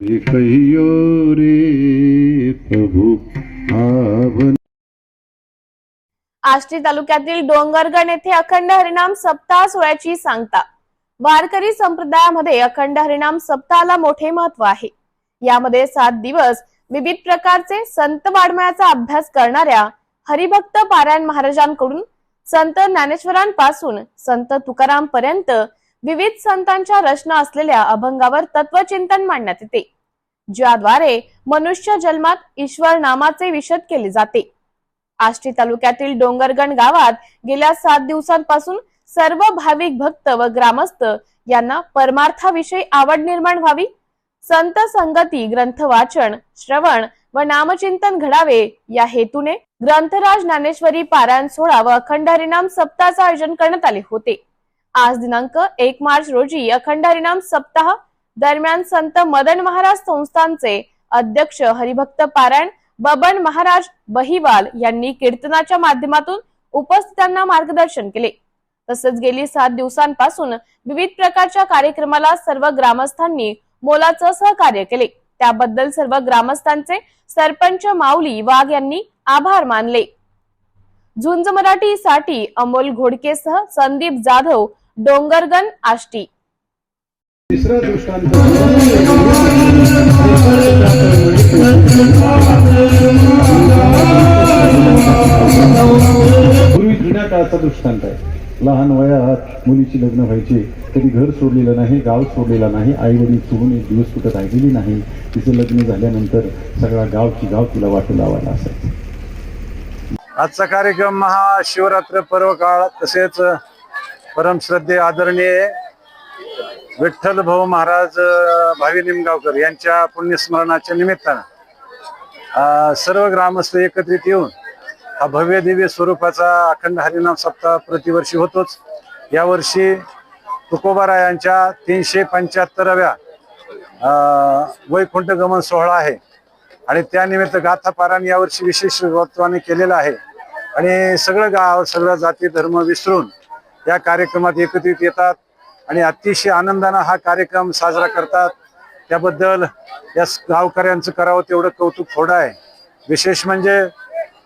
कहियो रे प्रभु आष्टी तालुक्यातील डोंगरगण येथे अखंड हरिनाम सप्ताह सोहळ्याची सांगता. वारकरी संप्रदायामध्ये अखंड हरिनाम सप्ताहाला मोठे महत्त्व आहे. यामध्ये सात दिवस विविध प्रकारचे संत वाड्मयाचा अभ्यास करणाऱ्या हरिभक्त पारायण महाराजांकडून संत ज्ञानेश्वरांपासून संत तुकाराम पर्यंत विविध संतांच्या रचना असलेल्या अभंगावर तत्वचिंतन मांडण्यात येते ज्याद्वारे मनुष्य जन्मात ईश्वर नामाचे विशद केले जाते. आष्टी तालुक्यातील डोंगरगण गावात गेल्या सात दिवसांपासून सर्व भाविक भक्त व ग्रामस्थ यांना परमार्थाविषयी आवड निर्माण व्हावी. संत संगती ग्रंथ वाचन श्रवण व नामचिंतन घडावे या हेतूने ग्रंथराज ज्ञानेश्वरी पारायण सोहळा व अखंड हरिनाम सप्ताहाचे आयोजन करण्यात आले होते. आज दिनांक एक मार्च रोजी अखंड हरिनाम सप्ताह दरम्यान संत मदन महाराज संस्थानचे अध्यक्ष हरिभक्त पारायण बबन महाराज बहिवाल यांनी कीर्तनाच्या माध्यमातून उपस्थितांना मार्गदर्शन केले. तसेच गेली सात दिवसांपासून विविध प्रकारच्या कार्यक्रमाला सर्व ग्रामस्थांनी मोलाचं सहकार्य केले. त्याबद्दल सर्व ग्रामस्थांचे सरपंच माऊली वाघ यांनी आभार मानले. झुंज मराठीसाठी अमोल घोडकेसह संदीप जाधव डोंगरगण आष्टी. तिसरा दृष्टांत पूर्वी जुन्या काळाचा दृष्टांत आहे. लहान वयात मुलीची लग्न व्हायचे कधी घर सोडलेलं नाही गाव सोडलेला नाही आई वडील सोडून एक दिवस कुठं राहिलेली नाही तिचं लग्न झाल्यानंतर सगळा गावची गाव तिला वाटू लावायला असायचं. आजचा कार्यक्रम महाशिवरात्र पर्व काळ तसेच परमश्रद्धे आदरणीय विठ्ठल भाऊ महाराज भावी निमगावकर यांच्या पुण्यस्मरणाच्या निमित्तानं सर्व ग्रामस्थ एकत्रित येऊन हा भव्य दिव्य स्वरूपाचा अखंड हरिनाम सप्ताह प्रतिवर्षी होतोच. यावर्षी तुकोबारायांच्या तीनशे पंच्याहत्तराव्या वैकुंठ गमन सोहळा आहे. आणि त्यानिमित्त गाथापारायण यावर्षी विशेष महत्वाने केलेलं आहे. आणि सगळं गाव सगळं जाती धर्म विसरून या कार्यक्रमात एकत्रित येतात आणि अतिशय आनंदानं हा कार्यक्रम साजरा करतात. त्याबद्दल या स- गावकऱ्यांचं करावं तेवढं कौतुक थोडं आहे. विशेष म्हणजे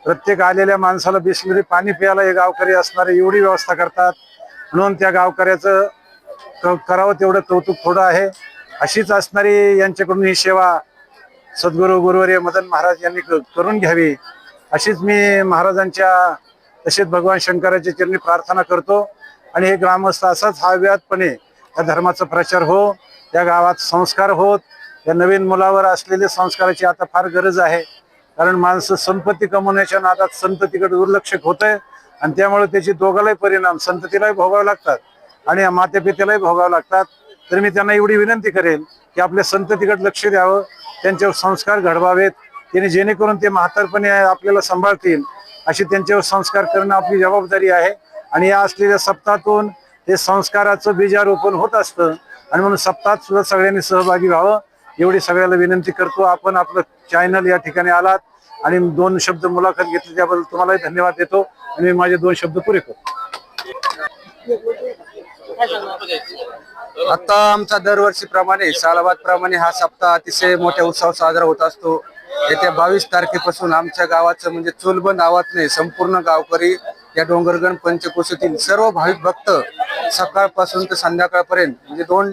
प्रत्येक आलेल्या माणसाला बिसलरी पाणी प्यायला हे गावकरी असणारे एवढी व्यवस्था करतात. म्हणून त्या गावकऱ्याचं क- करावं तेवढं कौतुक थोडं आहे. अशीच असणारी यांच्याकडून ही सेवा सद्गुरू गुरुवर्य मदन महाराज यांनी क- करून घ्यावी. अशीच मी महाराजांच्या तसेच भगवान शंकराच्या चरणी प्रार्थना करतो. आणि हे ग्रामस्थ असाच हाव्यातपणे या धर्माचा प्रचार हो या गावात संस्कार होत. या नवीन मुलावर असलेले संस्काराची आता फार गरज आहे. कारण माणसं संपत्ती कमवण्याच्या नादात संततीकडे दुर्लक्ष होत आहे आणि त्यामुळे त्याची दोघालाही परिणाम संततीलाही भोगावे लागतात आणि मातेपित्यालाही भोगावे लागतात. तर मी त्यांना एवढी विनंती करेन की आपल्या संततीकडे लक्ष द्यावं. त्यांच्यावर संस्कार घडवावेत. त्यांनी जेणेकरून ते म्हातारपणे आपल्याला सांभाळतील. अशी त्यांच्यावर संस्कार करणं आपली जबाबदारी आहे. आणि या असलेल्या सप्ताहातून हे संस्काराचं बीजारोपण होत असतं. आणि म्हणून सप्ताहात सुद्धा सगळ्यांनी सहभागी व्हावं. एवढी सगळ्याला विनंती करतो. आपण आपलं चॅनल या ठिकाणी आलात. आणि दोन शब्द मुलाखत घेतली त्याबद्दल तुम्हालाही धन्यवाद देतो. आणि मी माझे दोन शब्द पुरे करतो आता आमचा दरवर्षीप्रमाणे सालाबाद प्रमाणे हा सप्ताह अतिशय मोठ्या उत्साह साजरा होत असतो. येत्या बावीस तारखेपासून आमच्या गावाचं म्हणजे चुलबंद आवात नाही संपूर्ण गावकरी या डोंगरगण पंचकोशीतील सर्व भाविक भक्त सकाळपासून ते संध्याकाळपर्यंत म्हणजे दोन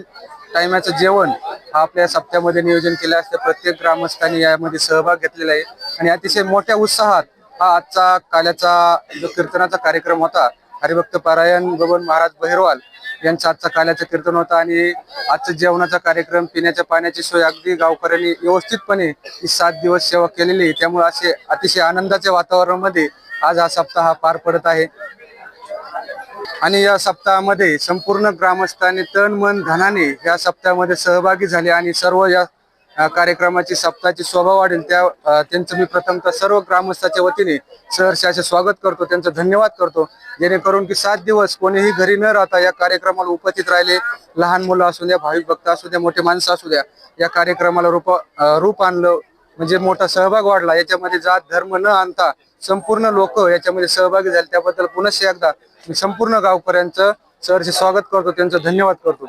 टायमाचं जेवण हा आपल्या सप्त्यामध्ये नियोजन केलं असतं. प्रत्येक ग्रामस्थांनी यामध्ये सहभाग घेतलेला आहे. आणि अतिशय मोठ्या उत्साहात हा आजचा काल्याचा जो कीर्तनाचा कार्यक्रम होता हरिभक्त पारायण बबन महाराज बहिरवाल यांचा आजचा काल्याचं कीर्तन होता आणि आजचा जेवणाचा कार्यक्रम पिण्याच्या पाण्याची सोय अगदी गावकऱ्यांनी व्यवस्थितपणे ही सात दिवस सेवा केलेली आहे. त्यामुळे असे अतिशय आनंदाच्या वातावरणामध्ये आज हा सप्ताह पार पडत आहे. आणि या सप्ताहामध्ये संपूर्ण ग्रामस्थांनी तन मन धनाने या सप्ताहामध्ये सहभागी झाले आणि सर्व या कार्यक्रमाची सप्ताहाची शोभा वाढेल. त्या त्यांचं मी प्रथमतः सर्व ग्रामस्थाच्या वतीने सहर्षाचे स्वागत करतो. त्यांचं धन्यवाद करतो. जेणेकरून की सात दिवस कोणीही घरी न राहता या कार्यक्रमाला उपस्थित राहिले. लहान मुलं असू द्या भाविक भक्त असू द्या मोठे माणसं असू द्या या कार्यक्रमाला रूप रूप आणलं. म्हणजे मोठा सहभाग वाढला. याच्यामध्ये जात धर्म न आणता संपूर्ण लोक याच्यामध्ये सहभागी झाले. त्याबद्दल पुनश्च एकदा मी संपूर्ण गावकऱ्यांचं सहर्ष स्वागत करतो. त्यांचं धन्यवाद करतो.